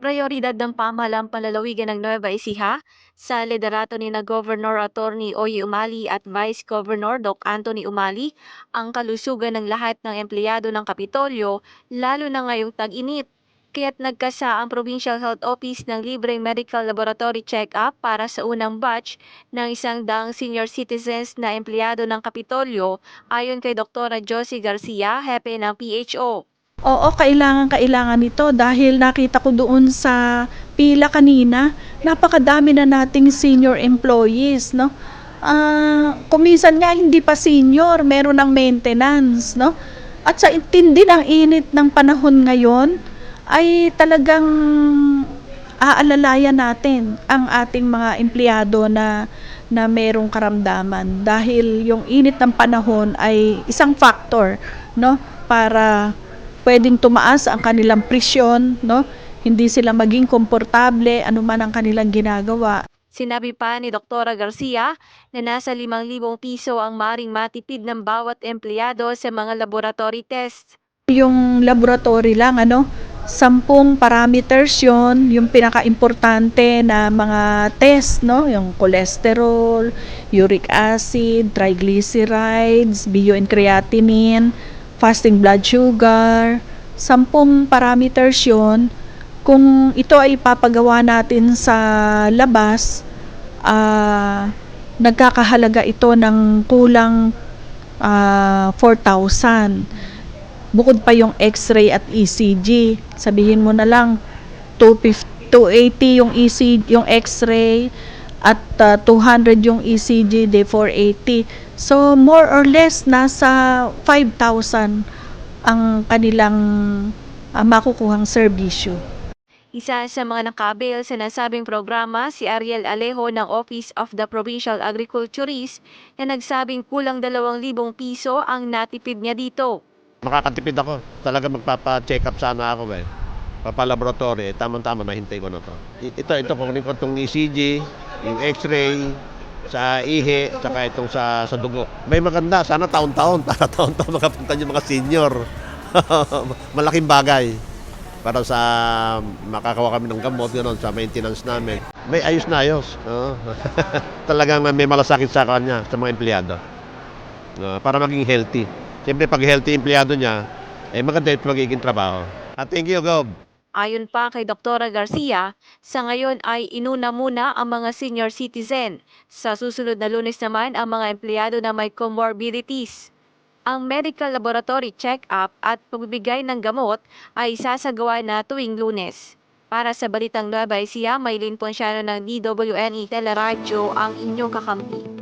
Prayoridad ng pamahalang palalawigan ng Nueva Ecija sa liderato ni na Governor Attorney Oye Umali at Vice Governor Doc Anthony Umali ang kalusugan ng lahat ng empleyado ng Kapitolyo lalo na ngayong tag-init. Kaya't nagkasa ang Provincial Health Office ng libreng medical laboratory check-up para sa unang batch ng isang daang senior citizens na empleyado ng Kapitolyo ayon kay Dr. Josie Garcia, hepe ng PHO. Oo, kailangan kailangan nito dahil nakita ko doon sa pila kanina, napakadami na nating senior employees, no? Ah, kuminsan nga hindi pa senior, meron ng maintenance, no? At sa intindi ng init ng panahon ngayon, ay talagang aalalayan natin ang ating mga empleyado na na merong karamdaman dahil yung init ng panahon ay isang factor no para pwedeng tumaas ang kanilang presyon, no? Hindi sila maging komportable anuman ang kanilang ginagawa. Sinabi pa ni Dr. Garcia na nasa 5,000 piso ang maring matipid ng bawat empleyado sa mga laboratory tests. Yung laboratory lang, ano, sampung parameters yon yung pinaka-importante na mga test, no? Yung cholesterol, uric acid, triglycerides, bio and creatinine, fasting blood sugar, sampung parameters yon kung ito ay papagawa natin sa labas, ah, nagkakahalaga ito ng kulang ah, 4,000. Bukod pa yung x-ray at ECG. Sabihin mo na lang 250, 280 yung ECG, yung x-ray at ah, 200 yung ECG, de 480. So more or less nasa 5,000 ang kanilang ah, makukuhang serbisyo. Isa sa mga nakabil sa nasabing programa si Ariel Alejo ng Office of the Provincial Agriculturist na nagsabing kulang 2,000 piso ang natipid niya dito. Makakatipid ako. Talaga magpapa-check up sana ako eh. Papalaboratory, eh, tamang-tama mahintay ko na to. Ito, ito, kukunin ko itong ECG, yung X-ray, sa ihi, saka itong sa, sa dugo. May maganda, sana taon-taon, para taon-taon makapunta yung mga senior. Malaking bagay para sa makakawa kami ng gamot gano'n, sa maintenance namin. May ayos na ayos. oo. Talagang may malasakit sa kanya, sa mga empleyado. Ah, para maging healthy. Siyempre, pag healthy empleyado niya, eh maganda yung magiging trabaho. At thank you, Gob. Ayon pa kay Dr. Garcia, sa ngayon ay inuna muna ang mga senior citizen. Sa susunod na lunes naman ang mga empleyado na may comorbidities. Ang medical laboratory check-up at pagbibigay ng gamot ay sasagawa na tuwing lunes. Para sa Balitang Nueva Ecija, Maylin Ponciano ng DWNE Teleradyo ang inyong kakampi.